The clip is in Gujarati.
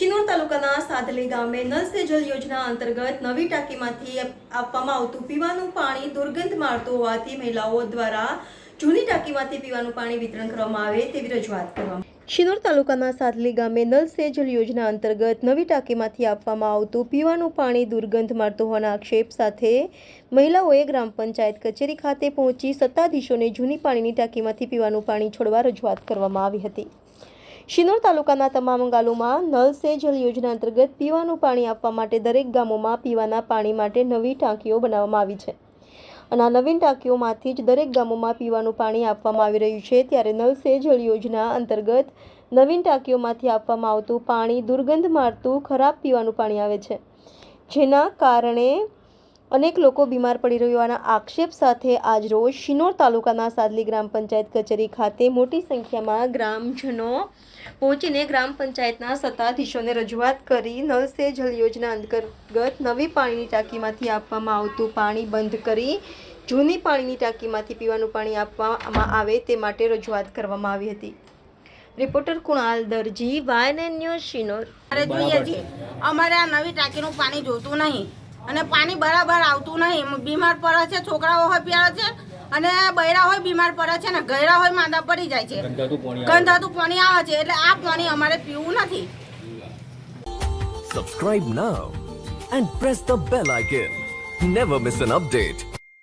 શિનોર તાલુકાના સાદલી ગામે નલ સે જલ યોજના અંતર્ગત નવી ટાંકીમાંથી આપવામાં આવતું પીવાનું પાણી દુર્ગંધ મારતું હોવાથી મહિલાઓ દ્વારા જૂની ટાંકીમાંથી પીવાનું પાણી વિતરણ કરવામાં આવે તેવી રજૂઆત કરવામાં શિનોર તાલુકાના સાદલી ગામે નલ સે જલ યોજના અંતર્ગત નવી ટાંકીમાંથી આપવામાં આવતું પીવાનું પાણી દુર્ગંધ મારતું હોવાના આક્ષેપ સાથે મહિલાઓએ ગ્રામ પંચાયત કચેરી ખાતે પહોંચી સત્તાધીશોને જૂની પાણીની ટાંકીમાંથી પીવાનું પાણી છોડવા રજૂઆત કરવામાં આવી હતી. શિનોર તાલુકાના તમામ ગામોમાં નલ સે જલ યોજના અંતર્ગત પીવાનું પાણી આપવા માટે દરેક ગામોમાં પીવાના પાણી માટે નવી ટાંકીઓ બનાવવામાં આવી છે. અને આ નવીન ટાંકીઓમાંથી જ દરેક ગામોમાં પીવાનું પાણી આપવામાં આવી રહ્યું છે. ત્યારે નલ સે જલ યોજના અંતર્ગત નવીન ટાંકીઓમાંથી આપવામાં આવતું પાણી દુર્ગંધ મારતું ખરાબ પીવાનું પાણી આવે છે. જેના કારણે અનેક લોકો બીમાર પડી રહ્યાના આક્ષેપ સાથે આજરોજ શિનોર તાલુકાના સાદલી ગ્રામ પંચાયત કચેરી ખાતે મોટી સંખ્યામાં ગ્રામજનો પહોંચીને ગ્રામ પંચાયતના સત્તાધીશોને રજૂઆત કરી નલ સે જલ યોજના અંતર્ગત નવી પાણીની ટાંકીમાંથી આપવામાં આવતું પાણી બંધ કરી જૂની પાણીની ટાંકીમાંથી પીવાનું પાણી આપવામાં આવે તે માટે રજૂઆત કરવામાં આવી હતી. રિપોર્ટર કુણાલ દરજી વાયન ન્યૂઝ, શિનોર. અમારે આ નવી ટાંકીનું પાણી જોતું નહીં. અને પાણી બરાબર આવતું નહીં. બીમાર પડે છે છોકરાઓ હોય પીવે છે અને બૈરા હોય બીમાર પડે છે ને ગયરા હોય માંદા પડી જાય છે. ગંધાતું પાણી આવે. છે એટલે આ પાણી અમારે પીવું નથી. Subscribe now and press the bell icon never miss an update.